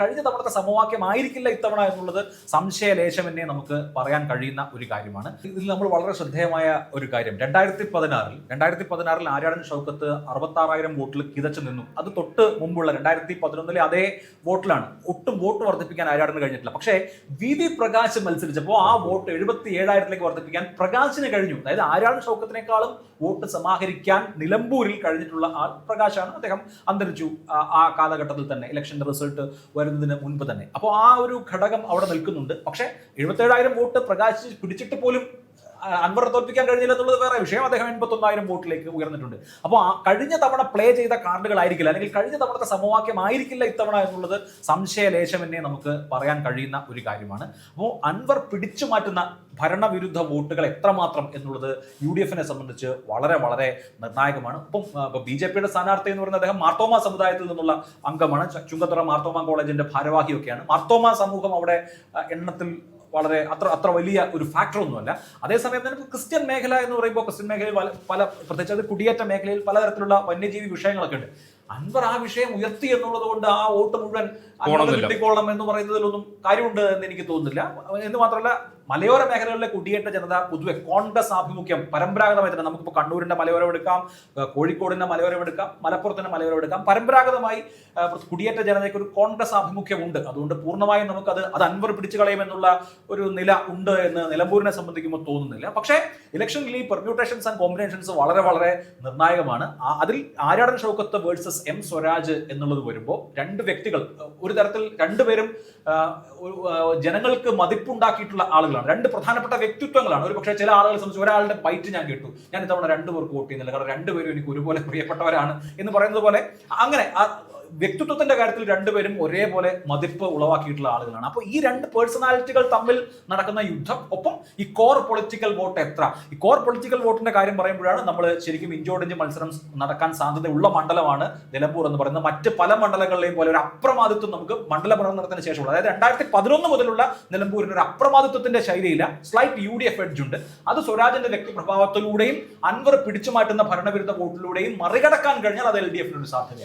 കഴിഞ്ഞ തവണത്തെ സമവാക്യം ആയിരിക്കില്ല ഇത്തവണ എന്നുള്ളത് സംശയലേശമെന്നെ നമുക്ക് പറയാൻ കഴിയുന്ന ഒരു കാര്യമാണ്. ഇതിൽ നമ്മൾ വളരെ ശ്രദ്ധേയമായ ഒരു കാര്യം. രണ്ടായിരത്തി പതിനാറിൽ രണ്ടായിരത്തി പതിനാറിൽ ആര്യാടൻ ഷൗക്കത്ത് അറുപത്താറായിരം വോട്ടിൽ കിതച്ചു നിന്നു. അത് തൊട്ട് മുമ്പുള്ള രണ്ടായിരത്തി പതിനൊന്നിലെ അതേ വോട്ടിലാണ്. ഒട്ടും വോട്ട് വർദ്ധിപ്പിക്കാൻ ആര്യാടന് കഴിഞ്ഞിട്ടില്ല. പക്ഷേ വി വി പ്രകാശ് മത്സരിച്ചപ്പോൾ ആ വോട്ട് എഴുപത്തി ഏഴായിരത്തിലേക്ക് വർദ്ധിപ്പിക്കാൻ പ്രകാശിന് കഴിഞ്ഞു. അതായത് ആര്യാടൻ ഷൗക്കത്തിനേക്കാളും വോട്ട് സമാഹരിക്കാൻ നിലമ്പൂരിൽ കഴിഞ്ഞിട്ടുള്ള ആൾ പ്രകാശാണ്. അദ്ദേഹം അന്തരിച്ചു ആ കാലഘട്ടത്തിൽ തന്നെ. ഇലക്ഷൻ റിസൾട്ട് വരുന്നതിന് മുൻപ് തന്നെ. അപ്പോൾ ആ ഒരു ഘടകം അവിടെ നിൽക്കുന്നുണ്ട്. പക്ഷേ എഴുപത്തേഴായിരം വോട്ട് പ്രകാശിച്ച് പിടിച്ചിട്ട് പോലും അൻവർ തോൽപ്പിക്കാൻ കഴിഞ്ഞില്ല എന്നുള്ളത് വേറെ വിഷയം. അദ്ദേഹം എൺപത്തൊന്നായിരം വോട്ടിലേക്ക് ഉയർന്നിട്ടുണ്ട്. അപ്പോൾ കഴിഞ്ഞ തവണ പ്ലേ ചെയ്ത കാർഡുകൾ ആയിരിക്കില്ല. അല്ലെങ്കിൽ കഴിഞ്ഞ തവണത്തെ സമവാക്യം ആയിരിക്കില്ല ഇത്തവണ എന്നുള്ളത് സംശയലേശം സംശയലേശമെന്നെ നമുക്ക് പറയാൻ കഴിയുന്ന ഒരു കാര്യമാണ്. അപ്പോൾ അൻവർ പിടിച്ചു മാറ്റുന്ന ഭരണവിരുദ്ധ വോട്ടുകൾ എത്രമാത്രം എന്നുള്ളത് യു ഡി എഫിനെ സംബന്ധിച്ച് വളരെ വളരെ നിർണായകമാണ്. ഇപ്പം ബി ജെ പിയുടെ സ്ഥാനാർത്ഥി എന്ന് പറയുന്നത് അദ്ദേഹം മാർത്തോമ സമുദായത്തിൽ നിന്നുള്ള അംഗമാണ്. ചുങ്കത്തറ മാർത്തോമ കോളേജിന്റെ ഭാരവാഹിയൊക്കെയാണ്. മാർത്തോമ സമൂഹം അവിടെ എണ്ണത്തിൽ വളരെ അത്ര അത്ര വലിയ ഒരു ഫാക്ടർ ഒന്നുമല്ല. അതേസമയം തന്നെ ക്രിസ്ത്യൻ മേഖല എന്ന് പറയുമ്പോൾ ക്രിസ്ത്യൻ മേഖലയിൽ പല- പ്രത്യേകിച്ച് അത് കുടിയേറ്റ മേഖലയിൽ പലതരത്തിലുള്ള വന്യജീവി വിഷയങ്ങളൊക്കെ ഉണ്ട്. അൻവർ ആ വിഷയം ഉയർത്തി എന്നുള്ളത് കൊണ്ട് ആ വോട്ട് മുഴുവൻ കിട്ടിക്കോളണം. എന്ന് പറയുന്നതിലൊന്നും കാര്യമുണ്ട് എന്ന് എനിക്ക് തോന്നുന്നില്ല. എന്ന് മാത്രമല്ല മലയോര മേഖലകളിലെ കുടിയേറ്റ ജനത പൊതുവെ കോൺഗ്രസ് ആഭിമുഖ്യം പരമ്പരാഗതമായി തന്നെ നമുക്കിപ്പോൾ കണ്ണൂരിന്റെ മലയോരം എടുക്കാം കോഴിക്കോടിന്റെ മലയോരം എടുക്കാം മലപ്പുറത്തിന്റെ മലയോരം എടുക്കാം. പരമ്പരാഗതമായി കുടിയേറ്റ ജനതയ്ക്ക് ഒരു കോൺഗ്രസ് ആഭിമുഖ്യമുണ്ട്. അതുകൊണ്ട് പൂർണമായും നമുക്കത് അത് അൻവർ പിടിച്ചു കളയുമെന്നുള്ള ഒരു നില ഉണ്ട് എന്ന് നിലമ്പൂരിനെ സംബന്ധിക്കുമ്പോൾ തോന്നുന്നില്ല. പക്ഷേ ഇലക്ഷനിൽ ഈ പെർമ്യൂട്ടേഷൻസ് ആൻഡ് കോമ്പിനേഷൻസ് വളരെ വളരെ നിർണായകമാണ്. അതിൽ ആര്യാടൻ ഷൗക്കത്ത് വേഴ്സസ് എം സ്വരാജ് എന്നുള്ളത് വരുമ്പോൾ രണ്ട് വ്യക്തികൾ ഒരു തരത്തിൽ രണ്ടുപേരും ജനങ്ങൾക്ക് മതിപ്പുണ്ടാക്കിയിട്ടുള്ള ആളുകളാണ്. രണ്ട് പ്രധാനപ്പെട്ട വ്യക്തിത്വങ്ങളാണ്. ഒരു പക്ഷേ ചില ആളുകളെ സംബന്ധിച്ച് ഒരാളുടെ ബൈറ്റ് ഞാൻ കേട്ടു. ഞാൻ ഇത്തവണ രണ്ടുപേർക്ക് വോട്ട് ചെയ്യുന്നില്ല. കാരണം രണ്ടുപേരും എനിക്ക് ഒരുപോലെ പ്രിയപ്പെട്ടവരാണ് എന്ന് പറയുന്നത് പോലെ അങ്ങനെ വ്യക്തിത്വത്തിന്റെ കാര്യത്തിൽ രണ്ടുപേരും ഒരേപോലെ മതിപ്പ് ഉളവാക്കിയിട്ടുള്ള ആളുകളാണ്. അപ്പോൾ ഈ രണ്ട് പേഴ്സണാലിറ്റികൾ തമ്മിൽ നടക്കുന്ന യുദ്ധം ഒപ്പം ഈ കോർ പൊളിറ്റിക്കൽ വോട്ട് എത്ര? ഈ കോർ പൊളിറ്റിക്കൽ വോട്ടിന്റെ കാര്യം പറയുമ്പോഴാണ് നമ്മൾ ശരിക്കും ഇഞ്ചോടിഞ്ച് മത്സരം നടക്കാൻ സാധ്യതയുള്ള മണ്ഡലമാണ് നിലമ്പൂർ എന്ന് പറയുന്നത്. മറ്റ് പല മണ്ഡലങ്ങളിലെയും പോലെ ഒരു അപ്രമാദിത്വം നമുക്ക് മണ്ഡല പ്രവർത്തനത്തിന് ശേഷമുള്ള അതായത് രണ്ടായിരത്തി പതിനൊന്ന് മുതലുള്ള നിലമ്പൂരിന് ഒരു അപ്രമാദിത്വത്തിന്റെ ശൈലിയില്ല. Slight U D F edge ഉണ്ട്. അത് സ്വരാജിന്റെ വ്യക്തിപ്രഭാവത്തിലൂടെയും അൻവർ പിടിച്ചു മാറ്റുന്ന ഭരണവിരുദ്ധ വോട്ടിലൂടെയും മറികടക്കാൻ കഴിഞ്ഞാൽ അത് എൽ ഡി എഫിനൊരു സാധ്യതയായി.